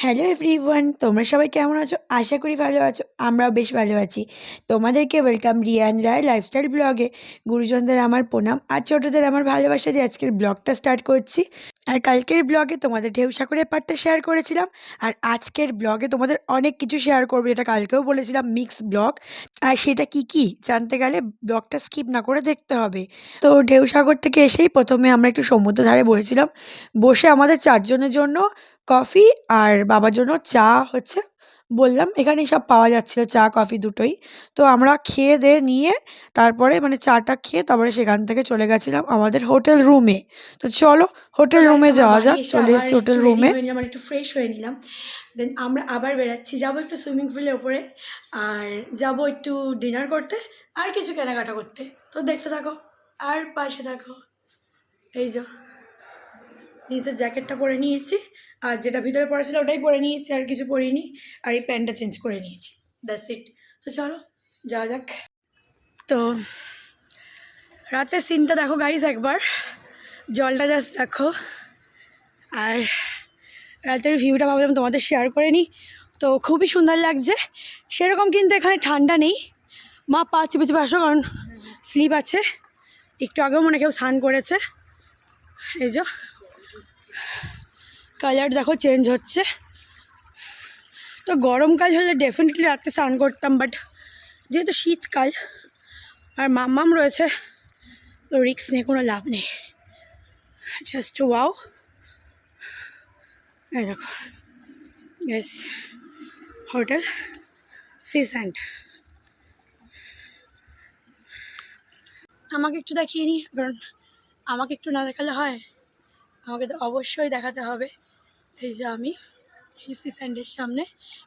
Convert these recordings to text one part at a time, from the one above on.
Hello everyone তোমরা সবাই কেমন আছো? আশা করি ভালো আছো। আমরাও বেশ ভালো আছি। তোমাদেরকে ওয়েলকাম রিয়ান রায় লাইফস্টাইল ব্লগে গুরুজনদের আমার প্রণাম। আর ছোটোদের আমার ভালোবাসা দিয়ে আজকের ব্লগটা স্টার্ট করছি। আর কালকের ব্লগে তোমাদের ঢেউ সাগরের পার্টটা শেয়ার করেছিলাম। আর আজকের ব্লগে তোমাদের অনেক কিছু শেয়ার করব, যেটা কালকেও বলেছিলাম মিক্স ব্লগ আর সেটা কি কি, জানতে গেলে ব্লগটা স্কিপ না করে দেখতে হবে। তো ঢেউ সাগর থেকে এসেই প্রথমে আমরা একটু সমুদ্র ধারে বসেছিলাম। বসে আমাদের চারজনের জন্য কফি আর বাবার জন্য চা হচ্ছে বললাম এখানেই সব পাওয়া যাচ্ছিল চা কফি দুটোই। তো আমরা খেয়ে দিয়ে নিয়ে তারপরে মানে চাটা খেয়ে তারপরে সেখান থেকে চলে গেছিলাম আমাদের হোটেল রুমে। তো চলো হোটেল রুমে যাওয়া যাক চলে এসেছি হোটেল রুমে। মানে একটু ফ্রেশ হয়ে নিলাম। দেন আমরা আবার বেরাচ্ছি যাব একটু সুইমিং পুলের ওপরে আর যাব একটু ডিনার করতে আর কিছু কেনাকাটা করতে। তো দেখতে থাকো আর পাশে থাকো। এই যে। নিচের জ্যাকেটটা পরে নিয়েছি, আর যেটা ভিতরে পরে ছিল ওটাই পরে নিয়েছি, আর কিছু পরিনি, আর এই প্যান্টটা চেঞ্জ করে নিয়েছি। দ্যাটস ইট তো চলো, যাওয়া যাক। তো রাতের সিনটা দেখো গাইস একবার। জলটা জাস্ট দেখো। আর রাতের ভিউটা ভাবলাম তোমাদের শেয়ার করে নিই। তো খুবই সুন্দর লাগছে। সেরকম কিন্তু এখানে ঠান্ডা নেই। মা পা চেপে চেপে আসো, কারণ স্লিপ আছে। একটু আগেও মনে কেউ স্নান করেছে। এই যে। কালার দেখো চেঞ্জ হচ্ছে। তো গরমকাল হলে ডেফিনেটলি রাতে স্নান করতাম বাট যেহেতু শীতকাল আর মাম্মাম রয়েছে, তো রিক্স নিয়ে কোনো লাভ নেই। জাস্ট ওয়াও এই দেখো ইয়েস হোটেল সি স্যান্ড আমাকে একটু দেখিয়ে নি, কারণ আমাকে একটু না দেখালে হয়? আমাকে তো অবশ্যই দেখাতে হবে। এই যে আমি, এই সি স্যান্ডের সামনে।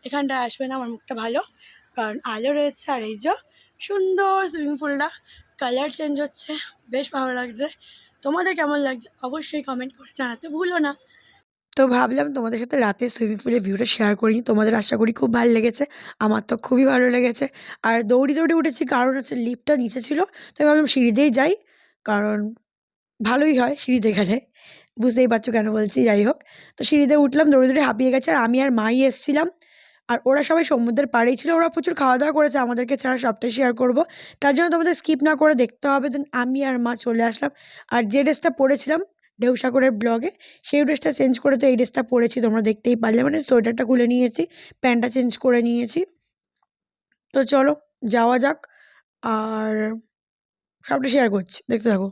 এখানটায় আসবে না, আমার মুখটা ভালো। কারণ আলো রয়েছে আর এই যে সুন্দর সুইমিং পুলটা কালার চেঞ্জ হচ্ছে, বেশ ভালো লাগছে। তোমাদের কেমন লাগছে? অবশ্যই কমেন্ট করে জানাতে ভুলো না। তো ভাবলাম তোমাদের সাথে রাতে সুইমিং পুলের ভিউটা শেয়ার করিনি তোমাদের আশা করি খুব ভালো লেগেছে। আমার তো খুবই ভালো লেগেছে। আর দৌড়ি দৌড়ি উঠেছি, কারণ হচ্ছে লিফটটা নিচে ছিল। তো আমি ভাবলাম সিঁড়ি দিয়েই যাই, কারণ ভালোই হয় সিঁড়িতে গেলে বুঝতেই পারছ কেন বলছি? যাই হোক তো সিঁড়িতে উঠলাম, দৌড়ে দৌড়ে হাঁপিয়ে গেছে, আর আমি আর মাই এসছিলাম। আর ওরা সবাই সমুদ্রের পাড়েই ছিল, ওরা প্রচুর খাওয়া দাওয়া করেছে, আমাদেরকে ছাড়া সবটাই শেয়ার করব। তার জন্য তোমাদের স্কিপ না করে দেখতে হবে দেন আমি আর মা চলে আসলাম। আর যে ড্রেসটা পরেছিলাম ঢেউসাগরের ব্লগে সেই ড্রেসটা চেঞ্জ করে তো এই ড্রেসটা পরেছি, তোমরা দেখতেই পারলে। মানে সোয়েটারটা খুলে নিয়েছি, প্যান্টটা চেঞ্জ করে নিয়েছি। তো চলো, যাওয়া যাক, আর সবটা শেয়ার করছি, দেখতে থাকো।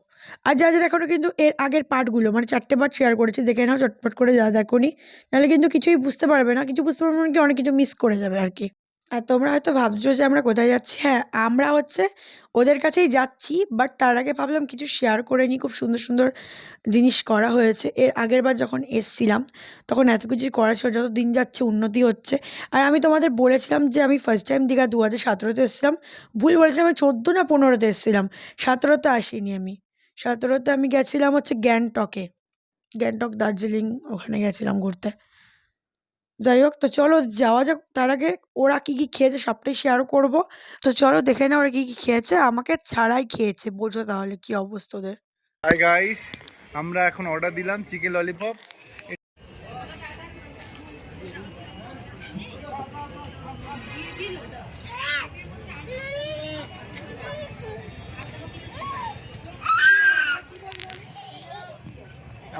আর যা যারা এখনও কিন্তু এর আগের পার্টগুলো মানে চারটে পার্ট শেয়ার করেছি, দেখে নাও, চটপট করে যারা দেখোনি। নাহলে কিন্তু কিছুই বুঝতে পারবে না, কিছু বুঝতে পারবে না কি অনেক কিছু মিস করে যাবে আর কি। আর তোমরা হয়তো ভাবছ যে আমরা কোথায় যাচ্ছি? হ্যাঁ আমরা হচ্ছে ওদের কাছেই যাচ্ছি বাট তার আগে ভাবলাম কিছু শেয়ার করে নিই, খুব সুন্দর সুন্দর জিনিস করা হয়েছে। এর আগের বার যখন এসছিলাম, তখন এত কিছু করা ছিল, যত দিন যাচ্ছে, উন্নতি হচ্ছে। আর আমি তোমাদের বলেছিলাম যে আমি ফার্স্ট টাইম দীঘা দু হাজার সতেরোতে এসেছিলাম। ভুল বলেছিলাম, আমি চোদ্দ না পনেরোতে এসেছিলাম। সতেরোতে আসিনি আমি। সতেরোতে আমি গেছিলাম হচ্ছে গ্যাংটকে। গ্যাংটক, দার্জিলিং, ওখানে গেছিলাম ঘুরতে। যাই হোক, তো চলো যাওয়া যাক। তার আগে ওরা কী কী খেয়েছে সবটাই শেয়ারও করব। তো চলো দেখে না ওরা কী কী খেয়েছে। আমাকে ছাড়াই খেয়েছে। বোঝো তাহলে কি অবস্থা ওদের। গাইস আমরা এখন অর্ডার দিলাম চিকেন ললিপপ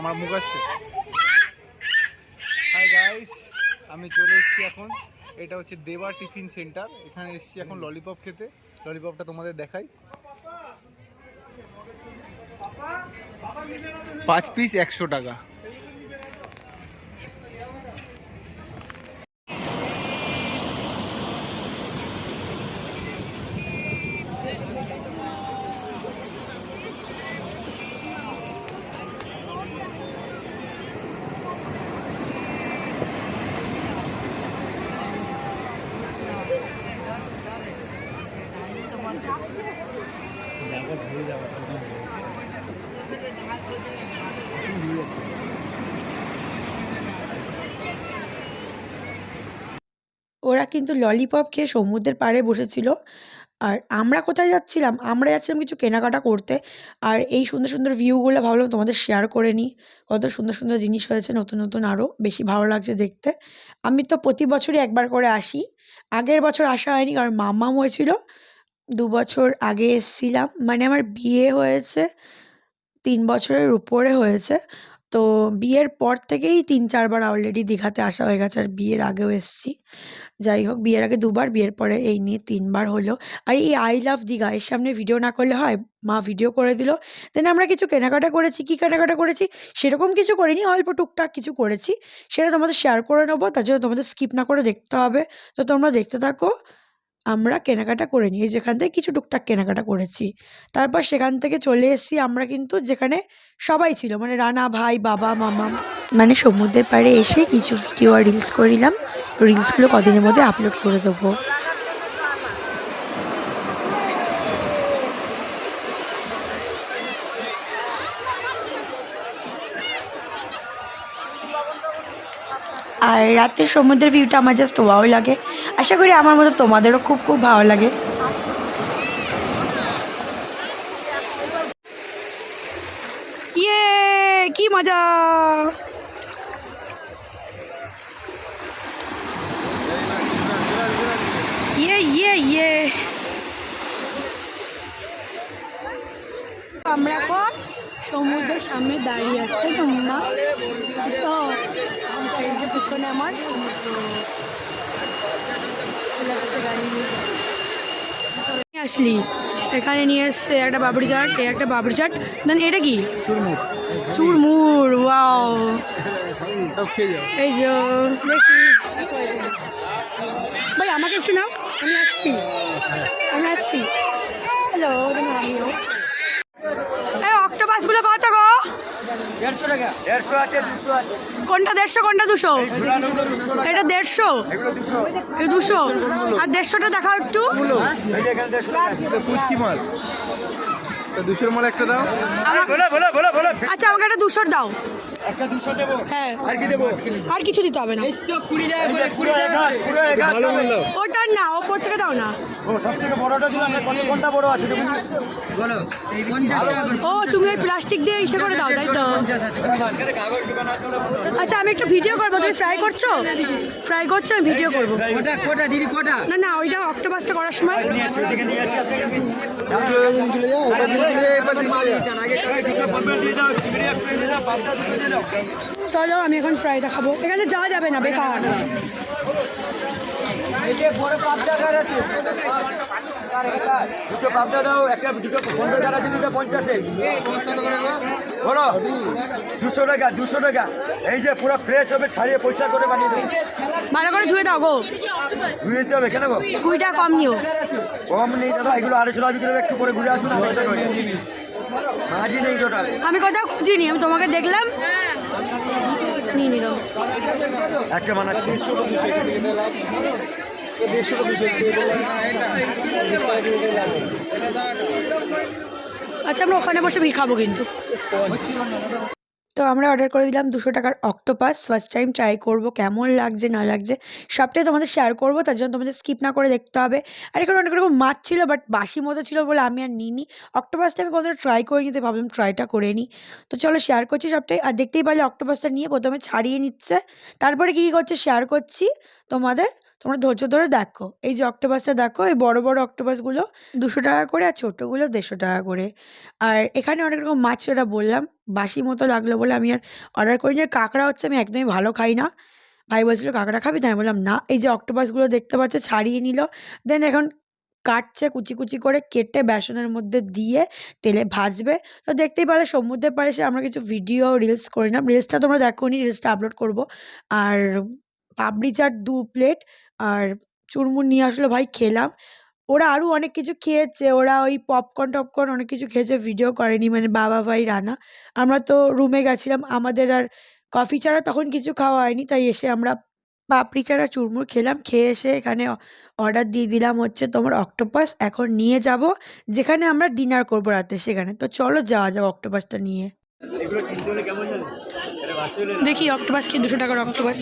আমার মুখ আসছে। হাই গাইস আমি চলে এসেছি এখন। এটা হচ্ছে দেবা টিফিন সেন্টার। এখানে এসেছি এখন ললিপপ খেতে। ললিপপটা তোমাদের দেখাই। পাঁচ পিস একশো টাকা ওরা কিন্তু ললিপপ খেয়ে সমুদ্রের পাড়ে বসেছিল। আর আমরা কোথায় যাচ্ছিলাম? আমরা যাচ্ছিলাম কিছু কেনাকাটা করতে। আর এই সুন্দর সুন্দর ভিউগুলো ভাবলাম তোমাদের শেয়ার করে নিই। কত সুন্দর সুন্দর জিনিস হয়েছে, নতুন নতুন আরও বেশি ভালো লাগছে দেখতে। আমি তো প্রতি বছরই একবার করে আসি। আগের বছর আসা হয়নি, কারণ মাম্মাম হয়েছিল। দু বছর আগে এসেছিলাম। মানে আমার বিয়ে হয়েছে, তিন বছরের উপরে হয়েছে। তো বিয়ের পর থেকেই তিন, চারবার অলরেডি দীঘাতে আসা হয়ে গেছে। আর বিয়ের আগেও এসেছি। যাই হোক, বিয়ের আগে দুবার, বিয়ের পরে এই নিয়ে তিনবার হলো। আর এই আই লাভ দীঘা, এর সামনে ভিডিও না করলে হয়, মা ভিডিও করে দিল। দেন আমরা কিছু কেনাকাটা করেছি, কী কেনাকাটা করেছি, সেরকম কিছু করিনি, অল্প টুকটাক কিছু করেছি। সেটা তোমাদের শেয়ার করে নেব, তার জন্য তোমাদের স্কিপ না করে দেখতে হবে। তো তোমরা দেখতে থাকো। আমরা কেনাকাটা করে নিই। যেখান থেকে কিছু টুকটাক কেনাকাটা করেছি। তারপর সেখান থেকে চলে এসেছি আমরা কিন্তু যেখানে সবাই ছিল মানে রানা ভাই, বাবা, মামা। মানে সমুদ্রের পাড়ে এসে কিছু ভিডিও আর রিলস করিলাম রিলসগুলো কদিনের মধ্যে আপলোড করে দেবো। আর রাতের সমুদ্রের ভিউটা আমার জাস্ট ওয়াও লাগে। আশা করি আমার মতো তোমাদেরও খুব খুব ভালো লাগে। ইয়ে কি মজা? ইয়ে ইয়ে ইয়ে। আমরা এখন সমুদ্রের সামনে দাঁড়িয়ে আসছে তোমরা। তো পিছনে আমার সমুদ্র। আসলি। এখানে নিয়ে এসছে একটা বাবরি চাট একটা বাবরি চাট। দেন এটা কি? চুরমুর। ওয়াও। এই যে ভাই আমাকে একটু নাও। আমি আসছি। আমি আসছি। হ্যালো আমিও এই অক্টোপাসগুলো কত গো? দেড়শো টাকা। দেড়শো আছে দুশো আছে। কোনটা দেড়শো কোনটা দুশো? এটা দেড়শো? দুশো। আর দেড়শোটা দেখাও একটু। মাল। দুশোর একটা দাও। আচ্ছা আমাকে একটা দুশোর দাও। একটা দুশো দেবো। হ্যাঁ। আর কি দেবো? আর কিছু দিতে হবে না। দাও না ওপর থেকে দাও না। ও সব থেকে বড়টা দিলাম না কত কোনটা বড় আছে তুমি? বলো এই পঞ্চাশ টাকা ও তুমি ওই প্লাস্টিক দিয়ে ইসে করে দাও তাই তো? আচ্ছা আমি একটা ভিডিও করব তুমি ফ্রাই করছ? ফ্রাই করছ আমি ভিডিও করব। কটা কটা দিদি কটা? না না ওইটা অক্টোপাসটা করার সময়। চলে আমি এখন ফ্রাই দেখাবো। এখানে যাওয়া যাবে না বেকার। বড় আছে দুটো পাবদা দাও একটা দুটো পনেরো টাকা আছে দুটো পঞ্চাশে বলো দুশো টাকা দুশো টাকা। এই যে পুরো ফ্রেশ হবে ছাড়িয়ে পয়সা করে বানিয়ে দেবো। ভালো করে ধুয়ে দাও গো। ঘুরে দিতে হবে কেন গো? কুড়িটা কম নিও। কম নেই দাদা এগুলো আড়াইশো টাকা বিক্রি একটু করে ঘুরে আসুন জিনিস। মাঝি নেই টোটাল আমি কোথাও খুঁজিনি আমি তোমাকে দেখলাম। নিয়ে নিলাম একটা বানাচ্ছি। আচ্ছা আমরা ওখানে বসে ভিড় খাব কিন্তু। তো আমরা অর্ডার করে দিলাম দুশো টাকার অক্টোপাস ফার্স্ট টাইম ট্রাই করব, কেমন লাগছে, না লাগছে, সবটাই তোমাদের শেয়ার করব, তার জন্য তোমাদের স্কিপ না করে দেখতে হবে। আর এখানে অনেক রকম মাছ ছিল বাট বাসি মতো ছিল বলে আমি আর নিইনি। অক্টোপাসটা আমি কোনোদিন ট্রাই করে নিতে ভাবলাম ট্রাইটা করে নিই। তো চলো শেয়ার করছি সবটাই। আর দেখতেই পারলে অক্টোপাসটা নিয়ে প্রথমে ছাড়িয়ে নিচ্ছে। তারপরে কী কী করছে শেয়ার করছি তোমাদের। তোমরা ধৈর্য ধরে দেখো। এই যে অক্টোপাসটা দেখো, এই বড় বড় অক্টোপাসগুলো দুশো টাকা করে আর ছোটোগুলো দেড়শো টাকা করে। আর এখানে অনেক রকম মাছ সেটা বললাম বাসি মতো লাগল বলে আমি আর অর্ডার করিনি। আর কাঁকড়া হচ্ছে আমি একদমই ভালো খাই না। ভাই বলছিল, কাঁকড়া খাবি? তাই বললাম, না। এই যে অক্টোপাসগুলো দেখতে পাচ্ছে, ছাড়িয়ে নিল। দেন এখন কাটছে কুচি কুচি করে কেটে বেসনের মধ্যে দিয়ে তেলে ভাজবে। তো দেখতেই পারলে সমুদ্রের পাড়ে এসে আমরা কিছু ভিডিও রিলস করে নিলাম রিলসটা তোমরা দেখো নি রিলসটা আপলোড করব। আর পাপড়ি চাট দু প্লেট আর চুরমুর নিয়ে আসলো ভাই খেলাম। ওরা আরও অনেক কিছু খেয়েছে। ওরা ওই পপকর্ন টপকর্ন অনেক কিছু খেয়েছে ভিডিও করেনি। মানে বাবা, ভাই, রানা। আমরা তো রুমে গেছিলাম। আমাদের আর কফি ছাড়া তখন কিছু খাওয়া হয়নি। তাই এসে আমরা পাপড়ি ছাড়া চুরমুর খেলাম। খেয়ে এসে এখানে অর্ডার দিয়ে দিলাম হচ্ছে তোমার অক্টোপাস এখন নিয়ে যাব। যেখানে আমরা ডিনার করব রাতে সেখানে। তো চলো যাওয়া যাক অক্টোপাসটা নিয়ে। দেখি অক্টোপাস কি দুশো টাকার অক্টোপাস।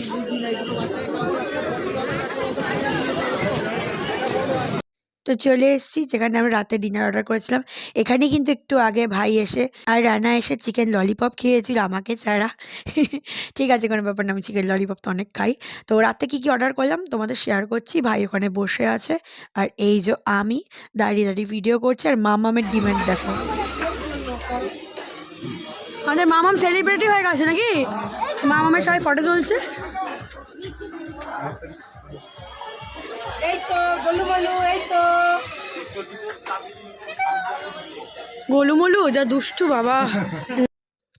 তো তো চলে এসেছি যেখানে আমরা রাতে ডিনার অর্ডার করেছিলাম। এখানে কিন্তু একটু আগে ভাই এসে আর রানা এসে চিকেন ললিপপ খেয়েছিল আমাকে ছাড়া। ঠিক আছে কোনো ব্যাপার না আমি চিকেন ললিপপ তো অনেক খাই। তো রাতে কী কী অর্ডার করলাম তোমাদের শেয়ার করছি। ভাই ওখানে বসে আছে আর এই যে আমি দাঁড়িয়ে দাঁড়িয়ে ভিডিও করছি আর মামামের ডিমান্ড দেখো। আমাদের মামাম সেলিব্রিটি হয়ে গেছে নাকি? মামামের সবাই ফটো তুলছে। গোলুমলু যা দুষ্টু বাবা।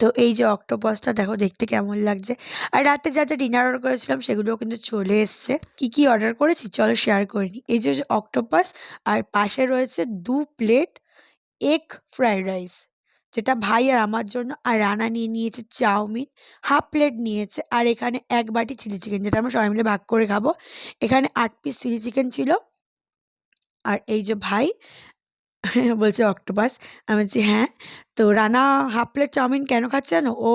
তো এই যে অক্টোপাসটা দেখো দেখতে কেমন লাগছে। আর রাতে যা যা ডিনার অর্ডার করেছিলাম সেগুলোও কিন্তু চলে এসছে। কি কি অর্ডার করেছি? চলো শেয়ার করে নিই এই যে অক্টোপাস আর পাশে রয়েছে দু প্লেট এগ ফ্রাইড রাইস যেটা ভাই আর আমার জন্য আর রানা নিয়ে নিয়েছে চাউমিন হাফ প্লেট নিয়েছে আর এখানে এক বাটি চিলি চিকেন যেটা আমরা সবাই মিলে ভাগ করে খাব। এখানে আট পিস চিলি চিকেন ছিল। আর এই যে ভাই বলছে অক্টোপাস আমি বলছি হ্যাঁ? তো রানা হাফ প্লেট চাউমিন কেন খাচ্ছে জানো? ও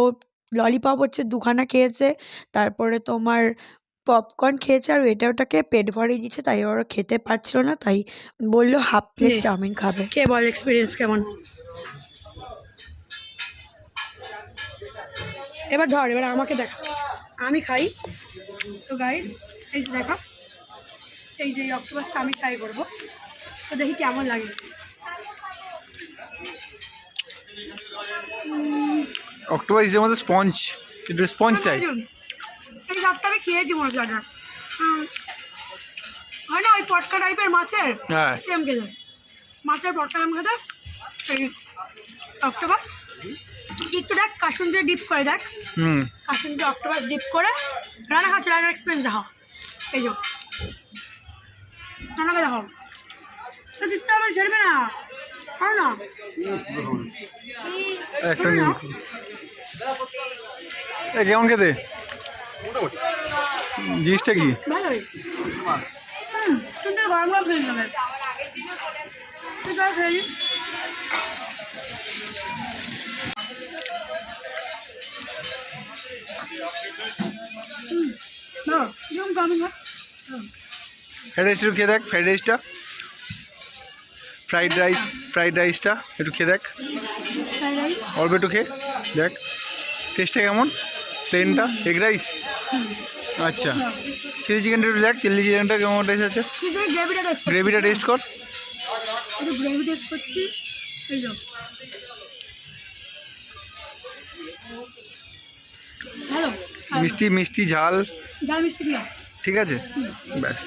ললিপপ হচ্ছে দুখানা খেয়েছে তারপরে তোমার পপকর্ন খেয়েছে আর এটা ওটাকে পেট ভরিয়ে দিচ্ছে তাই ওরা খেতে পারছিল না তাই বলল হাফ প্লেট চাউমিন খাবে। কে বল এক্সপিরিয়েন্স কেমন? এবার ধর এবার আমাকে দেখা। আমি খাই। তো গাইস এই যে দেখা এই যে অক্টোপাসটা আমি ট্রাই করব। তো দেখি কেমন লাগে। অক্টোবর ইজের মধ্যে স্পঞ্জ একটু স্পঞ্জ চাই এই সাপটা আমি খেয়েছি একটা হয় না ওই পটকা টাইপের মাছের? হ্যাঁ। সেম খেতে মাছের পটকা টাইপ খেতে এই অক্টোপাস কাসুন দিয়ে ডিপ করে দেখ হুম। কাসুন দিয়ে অক্টোপাস ডিপ করে রান্না খাচ্ছে রান্নার এক্সপিরিয়েন্স দেখাও। এই যে। রান্নাকে দেখাও। তো দিতে আমার ছেড়বে না? হয় না? একটা নিন এ কেমন খেতে? জিনিসটা কি? ভালোই। গরম গরম নেবে। ফ্রাইড একটু খেয়ে দেখ ফ্রাইড রাইসটা ফ্রাইড রাইস ফ্রাইড রাইসটা একটু খেয়ে দেখ। অল্প একটু খেয়ে দেখ। টেস্টটা কেমন? প্লেনটা এগ রাইস আচ্ছা। চিলি চিকেনটা একটু দেখ চিলি চিকেনটা কেমন টেস্ট আছে? গ্রেভিটা টেস্ট কর। করছি ভালো মিষ্টি মিষ্টি ঝাল। ঝাল মিষ্টি ঠিক আছে? ঠিক ব্যাস।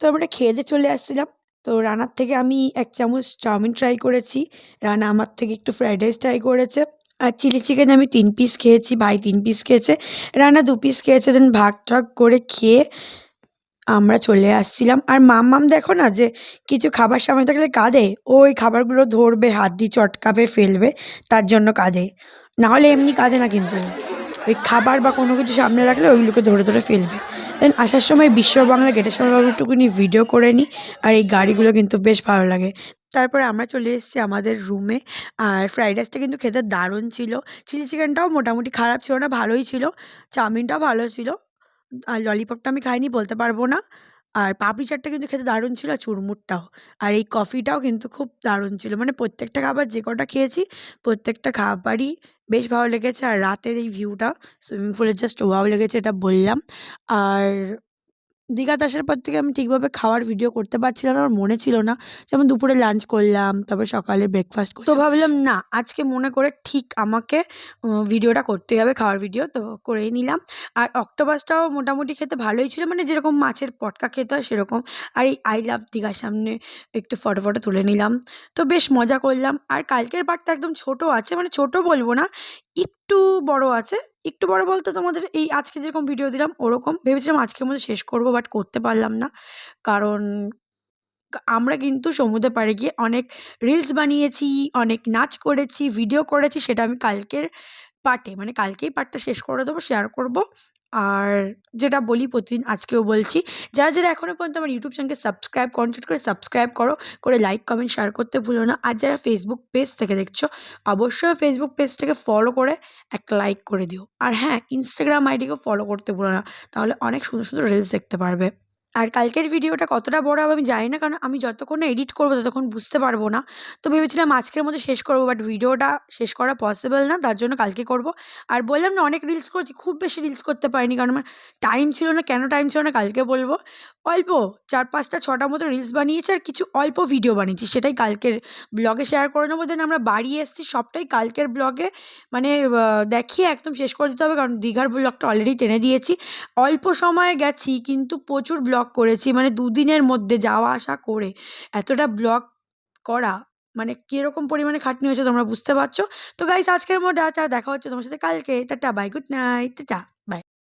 তো আমরা খেয়ে দিয়ে চলে আসছিলাম। তো রানার থেকে আমি এক চামচ চাউমিন ট্রাই করেছি। রানা আমার থেকে একটু ফ্রাইড রাইস ট্রাই করেছে। আর চিলি চিকেন আমি তিন পিস খেয়েছি ভাই তিন পিস খেয়েছে। রানা দু পিস খেয়েছে দেন ভাগ ঠাগ করে খেয়ে আমরা চলে আসছিলাম। আর মাম মাম দেখো না যে কিছু খাবার সামনে থাকলে কাঁদে। ওই খাবারগুলো ধরবে হাত দিয়ে চটকাবে ফেলবে তার জন্য কাঁদে। নাহলে এমনি কাঁদে না কিন্তু। ওই খাবার বা কোনো কিছু সামনে রাখলে ওইগুলোকে ধরে ধরে ফেলবে। দেন আসার সময় বিশ্ব বাংলা গেটের সামনে আমি একটুখানি ভিডিও করে নিই, আর এই গাড়িগুলো কিন্তু বেশ ভালো লাগে। তারপরে আমরা চলে এসেছি আমাদের রুমে আর ফ্রাইড রাইসটা কিন্তু খেতে দারুণ ছিল। চিলি চিকেনটাও মোটামুটি খারাপ ছিল না, ভালোই ছিল। চাউমিনটাও ভালো ছিল। আর ললিপপটা আমি খাইনি, বলতে পারব না। আর পাপড়ি চাটটা কিন্তু খেতে দারুণ ছিল, আর চুরমুরটাও। আর এই কফিটাও কিন্তু খুব দারুণ ছিল। মানে প্রত্যেকটা খাবার যে কটা খেয়েছি, প্রত্যেকটা খাবারই বেশ ভালো লেগেছে। আর রাতের এই ভিউটা সুইমিং পুলের জাস্ট ওয়াও লেগেছে, এটা বললাম। আর দীঘাতে আসার পর থেকে আমি ঠিকভাবে খাওয়ার ভিডিও করতে পারছিলাম আমার মনে ছিল না। যেমন দুপুরে লাঞ্চ করলাম, তারপর সকালে ব্রেকফাস্ট তো ভাবলাম, না, আজকে মনে করে ঠিক আমাকে ভিডিওটা করতে হবে, খাওয়ার ভিডিও তো করেই নিলাম। আর অক্টোপাসটাও মোটামুটি খেতে ভালোই ছিল মানে যেরকম মাছের পটকা খেতে হয় সেরকম। আর এই আই লাভ দীঘার সামনে একটু ফটো ফটো তুলে নিলাম। তো বেশ মজা করলাম। আর কালকের পার্টটা একদম ছোট আছে মানে ছোট বলব না, একটু বড় আছে একটু বড় বলতে তোমাদের এই আজকে যেরকম ভিডিও দিলাম, ওরকম ভেবেছিলাম আজকের মধ্যে শেষ করব বাট করতে পারলাম না। কারণ আমরা কিন্তু সমুদ্রে পাড়ে গিয়ে অনেক রিলস বানিয়েছি, অনেক নাচ করেছি ভিডিও করেছি, সেটা আমি কালকের পার্টে মানে কালকেই পার্টটা শেষ করে দেবো শেয়ার করব। আর যেটা বলি প্রতিদিন আজকেও বলছি। যারা যারা এখনও পর্যন্ত আমার ইউটিউব চ্যানেলকে সাবস্ক্রাইব কন্টেন্ট করে সাবস্ক্রাইব করো, করে লাইক কমেন্ট শেয়ার করতে ভুলো না। আর যারা ফেসবুক পেজ থেকে দেখছ, অবশ্যই ফেসবুক পেজটাকে ফলো করে একটা লাইক করে দিও। আর হ্যাঁ ইনস্টাগ্রাম আইডিকেও ফলো করতে ভুলো না। তাহলে অনেক সুন্দর সুন্দর রিলস দেখতে পারবে। আর কালকের ভিডিওটা কতটা বড় হবে আমি জানি না, কারণ আমি যতক্ষণ না এডিট করব ততক্ষণ বুঝতে পারব না। তো ভেবেছিলাম আজকের মধ্যে শেষ করব বাট ভিডিওটা শেষ করা পসিবল না, তার জন্য কালকে করব। আর বললাম না, অনেক রিলস করেছি, খুব বেশি রিলস করতে পারিনি, কারণ আমার টাইম ছিল না, কেন টাইম ছিল না কালকে বলব। অল্প, চার পাঁচটা, ছটা মতো রিলস বানিয়েছি আর কিছু অল্প ভিডিও বানিয়েছি, সেটাই কালকের ব্লগে শেয়ার করে নেব। দেন আমরা বাড়ি এসেছি, সবটাই কালকের ব্লগে মানে দেখিয়ে একদম শেষ করে দিতে হবে, কারণ দীঘার ব্লগটা অলরেডি টেনে দিয়েছি। অল্প সময়ে গেছি, কিন্তু প্রচুর ব্লগ করেছি মানে দুদিনের মধ্যে যাওয়া আসা করে এতটা ব্লক করা মানে কীরকম পরিমাণে খাটনি হয়েছে তোমরা বুঝতে পারছ? তো গাইস আজকের মধ্যে দেখা হচ্ছে তোমার সাথে কালকে। Tata bye good night tata.